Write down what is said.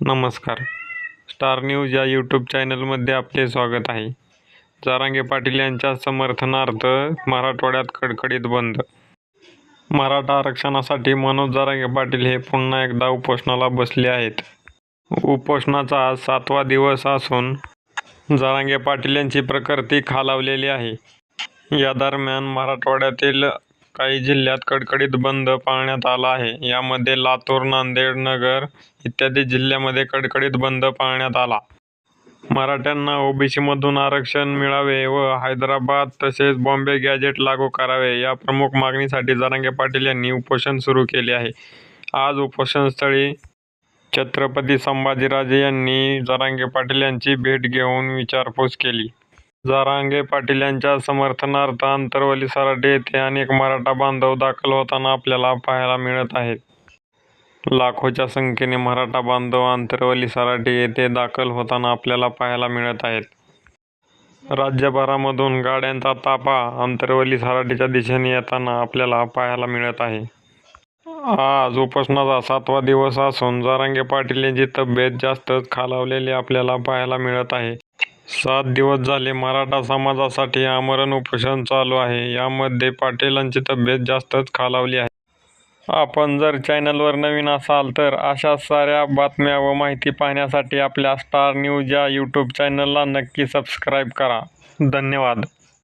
नमस्कार. Star news या YouTube चॅनलमध्ये आपले स्वागत आहे. जारांगे पाटील यांच्या समर्थनार्थ मराठवाड्यात कडकडीत बंद. मराठा आरक्षणासाठी मनोज जारांगे पाटील हे पुन्हा एकदा उपोषणाला बसले आहेत. उपोषणाचा आज सातवा दिवस असून जारांगे पाटील यांची प्रकृती खालावलेली आहे. या दरम्यान मराठवाड्यातील काही जिल्ह्यात कडकडीत बंद पाळण्यात आला आहे. यामध्ये लातूर नांदेड नगर इत्यादी जिल्ह्यामध्ये कडकडीत बंद पाळण्यात आला. मराठ्यांना ओबीसीमधून आरक्षण मिळावे व हैदराबाद तसेच बॉम्बे गॅजेट लागू करावे या प्रमुख मागणीसाठी जरांगे पाटील यांनी उपोषण सुरू केले आहे. आज उपोषणस्थळी छत्रपती संभाजीराजे यांनी जरांगे पाटील यांची भेट घेऊन विचारपूस केली. जरांगे पाटील यांच्या समर्थनार्थ आंतरवली सराटे येथे अनेक मराठा बांधव दाखल होताना आपल्याला पाहायला मिळत आहेत. लाखोच्या संख्येने मराठा बांधव आंतरवली सराटे येथे दाखल होताना आपल्याला पाहायला मिळत आहेत. राज्यभरामधून गाड्यांचा ताफा आंतरवली सराटीच्या दिशेने येताना आपल्याला पाहायला मिळत आहे. आज उपोषणाचा सातवा दिवस असून जारांगे पाटील यांची तब्येत जास्तच खालावलेली आपल्याला पाहायला मिळत आहे. सात दिवस झाले मराठा समाजासाठी आमरण उपोषण चालू आहे. यामध्ये पाटीलांची तब्येत जास्तच खालावली आहे. आपण जर चॅनलवर नवीन असाल तर अशा साऱ्या बातम्या व माहिती पाहण्यासाठी आपल्या स्टार न्यूज या यूट्यूब चॅनलला नक्की सबस्क्राईब करा. धन्यवाद.